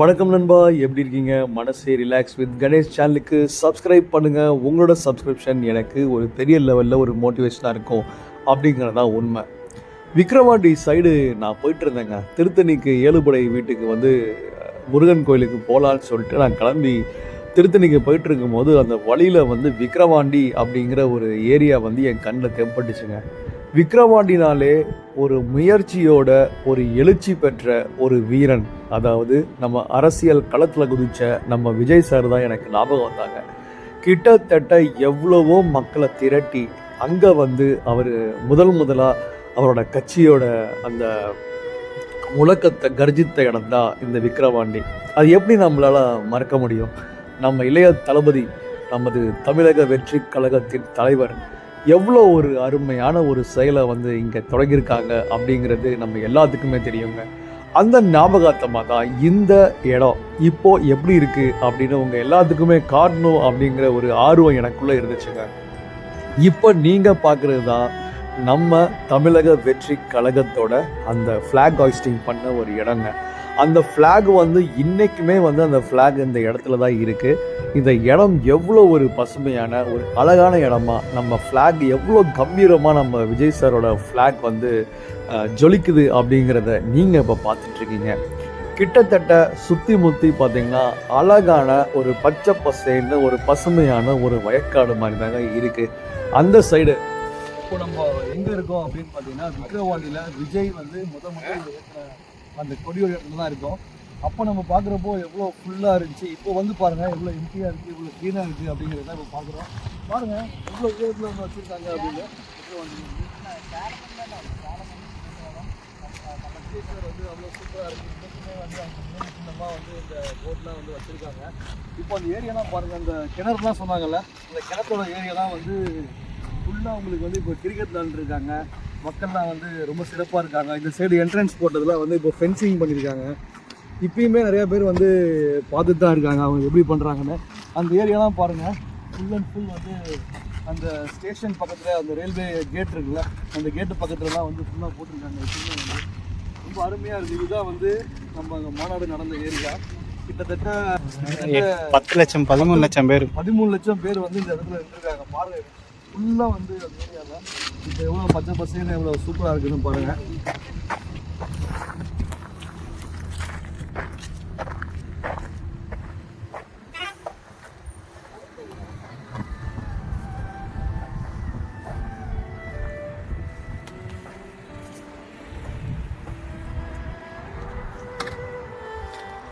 வணக்கம் நண்பா எப்படி இருக்கீங்க? மனசே ரிலாக்ஸ் வித் கணேஷ் சேனலுக்கு சப்ஸ்கிரைப் பண்ணுங்கள் உங்களோட சப்ஸ்கிரிப்ஷன் எனக்கு ஒரு பெரிய லெவலில் ஒரு மோட்டிவேஷனாக இருக்கும் அப்படிங்கிறது தான் உண்மை. விக்ரவாண்டி சைடு நான் போயிட்டு இருந்தேங்க. திருத்தணிக்கு ஏழுபடை வீட்டுக்கு வந்து முருகன் கோயிலுக்கு போகலான்னு சொல்லிட்டு நான் கிளம்பி திருத்தணிக்கு போயிட்டு இருக்கும்போது அந்த வழியில் வந்து விக்ரவாண்டி அப்படிங்கிற ஒரு ஏரியா வந்து என் கண்ணில் தெம்பட்டுச்சுங்க. விக்ரவாண்டினாலே ஒரு முயற்சியோட ஒரு எழுச்சி பெற்ற ஒரு வீரன். அதாவது நம்ம அரசியல் களத்தில் குதித்த நம்ம விஜய் சார் தான் எனக்கு ஞாபகம் வந்தாங்க. கிட்டத்தட்ட எவ்வளவோ மக்களை திரட்டி அங்கே வந்து அவர் முதல் முதலாக அவரோட கட்சியோட அந்த முழக்கத்தை கர்ஜித்த இடம் தான் இந்த விக்ரவாண்டி அது எப்படி நம்மளால மறக்க முடியும்? நம்ம இளைய தளபதி நமது தமிழக வெற்றி கழகத்தின் தலைவர் எவ்வளோ ஒரு அருமையான ஒரு செயலை வந்து இங்கே தொடங்கியிருக்காங்க அப்படிங்கிறது நம்ம எல்லாத்துக்குமே தெரியுங்க. அந்த ஞாபகார்த்தமாக தான் இந்த இடம் இப்போ எப்படி இருக்கு அப்படின்னு உங்க எல்லாத்துக்குமே காட்டணும் அப்படிங்கிற ஒரு ஆர்வம் எனக்குள்ள இருந்துச்சுங்க. இப்போ நீங்க பார்க்குறது தான் நம்ம தமிழக வெற்றி கழகத்தோட அந்த ஃப்ளாக் ஹாய்ஸ்டிங் பண்ண ஒரு இடங்க. அந்த ஃப்ளாக் வந்து இன்றைக்குமே வந்து அந்த ஃப்ளாக் இந்த இடத்துல தான் இருக்குது இந்த இடம் எவ்வளோ ஒரு பசுமையான ஒரு அழகான இடமா நம்ம ஃப்ளாக் எவ்வளோ கம்பீரமாக நம்ம விஜய் சாரோட ஃப்ளாக் வந்து ஜொலிக்குது அப்படிங்கிறத நீங்கள் இப்போ பார்த்துட்ருக்கீங்க. கிட்டத்தட்ட சுற்றி முற்றி பார்த்திங்கன்னா அழகான ஒரு பச்சை பசேன்னு ஒரு பசுமையான ஒரு வயக்காடு மாதிரி தாங்க இருக்குது அந்த சைடு இப்போ நம்ம எங்கே இருக்கோம் அப்படின்னு பார்த்தீங்கன்னா விக்ரவாண்டியில் விஜய் வந்து முத முதல் அந்த கொடியோட இடத்துல தான் இருக்கும். அப்போ நம்ம பார்க்குறப்போ எவ்வளோ ஃபுல்லாக இருந்துச்சு. இப்போ வந்து பாருங்கள் எவ்வளோ எம்டியாக இருக்குது எவ்வளோ க்ளீனாக இருக்குது அப்படிங்கிறத இப்போ பார்க்குறோம். பாருங்கள் எவ்வளோ உயரத்தில் வந்து வச்சுருக்காங்க அப்படின்னு. வந்து அவ்வளோ சூப்பராக இருக்குது இன்னைக்குமே வந்து அவங்க நினைவு சின்னமாக வந்து இந்த போட்லாம் வந்து வச்சுருக்காங்க இப்போ அந்த ஏரியாலாம் பாருங்கள் அந்த கிணறுலாம் சொன்னாங்கல்ல அந்த கிணத்தோட ஏரியாலாம் வந்து ஃபுல்லாக உங்களுக்கு வந்து இப்போ கிரிக்கெட் விளாண்டுருக்காங்க மக்கள்லாம் வந்து ரொம்ப சிறப்பாக இருக்காங்க. இந்த சைடு என்ட்ரன்ஸ் போட்டதெல்லாம் வந்து இப்போ ஃபென்சிங் பண்ணியிருக்காங்க இப்பயுமே நிறைய பேர் வந்து பார்த்துட்டு தான் இருக்காங்க. அவங்க எப்படி பண்ணுறாங்கன்னு அந்த ஏரியாலாம் பாருங்கள் ஃபுல் அண்ட் ஃபுல் வந்து அந்த ஸ்டேஷன் பக்கத்தில் அந்த ரயில்வே கேட் இருக்குல்ல அந்த கேட்டு பக்கத்துலலாம் வந்து ஃபுல்லாக போட்டிருக்காங்க. இப்பயுமே வந்து ரொம்ப அருமையாக இருக்குது இதுதான் வந்து நம்ம அங்க மாநாடு நடந்த ஏரியா. கிட்டத்தட்ட கிட்டத்தட்ட பத்து லட்சம் பதிமூணு லட்சம் பேர். பதிமூணு லட்சம் பேர் வந்து இந்த இடத்துல இருந்திருக்காங்க. பாருங்க ஃபுல்லாக வந்து அந்த ஏரியாவில் இப்போ எவ்வளோ பச்சை பசங்க எவ்வளோ சூப்பராக இருக்குதுன்னு பாருங்க.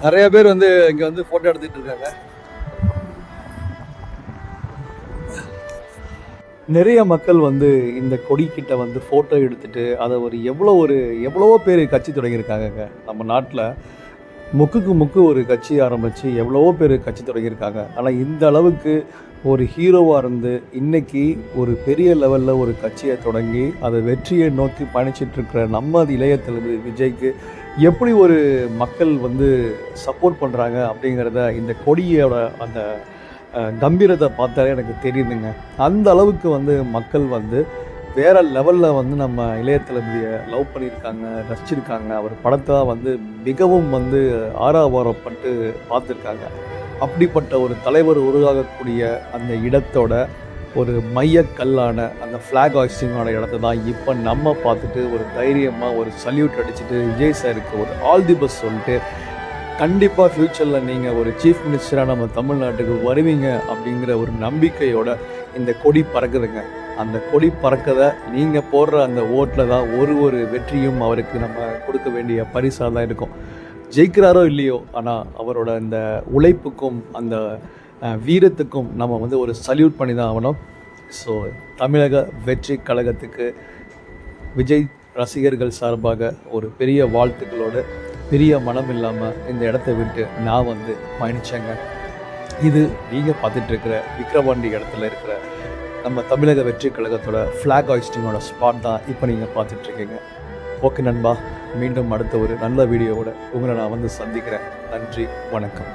நிறைய பேர் வந்து இங்கே வந்து ஃபோட்டோ எடுத்துகிட்டு இருக்காங்க. நிறைய மக்கள் வந்து இந்த கொடிக்கிட்ட வந்து ஃபோட்டோ எடுத்துட்டு அதை ஒரு எவ்வளோ ஒரு எவ்வளவோ பேர் கட்சி தொடங்கியிருக்காங்கங்க. நம்ம நாட்டில் முக்குக்கு முக்கு ஒரு கட்சி ஆரம்பித்து எவ்வளவோ பேர் கட்சி தொடங்கியிருக்காங்க. ஆனால் இந்த அளவுக்கு ஒரு ஹீரோவாக இருந்து இன்னைக்கு ஒரு பெரிய லெவலில் ஒரு கட்சியை தொடங்கி அதை வெற்றியை நோக்கி பயணிச்சிட்ருக்கிற நம்ம இளைய தளபதி விஜய்க்கு எப்படி ஒரு மக்கள் வந்து சப்போர்ட் பண்ணுறாங்க அப்படிங்கிறத இந்த கொடியோட அந்த கம்பீரத்தை பார்த்தாலே எனக்கு தெரியுதுங்க. அந்த அளவுக்கு வந்து மக்கள் வந்து வேறு லெவலில் வந்து நம்ம இளைய தளபதியை லவ் பண்ணியிருக்காங்க ரசிச்சிருக்காங்க. அவர் படத்தை வந்து மிகவும் வந்து ஆறாவாரப்பட்டு பார்த்துருக்காங்க. அப்படிப்பட்ட ஒரு தலைவர் உருவாகக்கூடிய அந்த இடத்தோட ஒரு மையக்கல்லான அந்த ஃப்ளாக் ஹாய்ஸ்டிங்கோட இடத்த தான் இப்போ நம்ம பார்த்துட்டு ஒரு தைரியமாக ஒரு சல்யூட் அடிச்சுட்டு விஜய் சாருக்கு ஒரு ஆல் தி பஸ் சொல்லிட்டு கண்டிப்பாக ஃப்யூச்சரில் நீங்கள் ஒரு சீஃப் மினிஸ்டராக நம்ம தமிழ்நாட்டுக்கு வருவீங்க அப்படிங்கிற ஒரு நம்பிக்கையோட இந்த கொடி பறக்குதுங்க. அந்த கொடி பறக்கதை நீங்கள் போடுற அந்த ஓட்டில் தான் ஒரு ஒரு வெற்றியும் அவருக்கு நம்ம கொடுக்க வேண்டிய பரிசாக தான் இருக்கும். ஜெயிக்கிறாரோ இல்லையோ ஆனால் அவரோட இந்த உழைப்புக்கும் அந்த வீரத்துக்கும் நம்ம வந்து ஒரு சல்யூட் பண்ணி தான் ஆகணும். ஸோ தமிழக வெற்றி கழகத்துக்கு விஜய் ரசிகர்கள் சார்பாக ஒரு பெரிய வாழ்த்துக்களோடு பெரிய மனம் இல்லாமல் இந்த இடத்த விட்டு நான் வந்து பயணிச்சேங்க. இது நீங்கள் பார்த்துட்டு இருக்கிற விக்ரவாண்டி இடத்துல இருக்கிற நம்ம தமிழக வெற்றி கழகத்தோட ஃப்ளாக் ஹாய்ஸ்டிங்கோட ஸ்பாட் தான் இப்போ நீங்கள் பார்த்துட்ருக்கீங்க. ஓகே நண்பா மீண்டும் அடுத்த ஒரு நல்ல வீடியோவோட உங்களை நான் வந்து சந்திக்கிறேன். நன்றி வணக்கம்.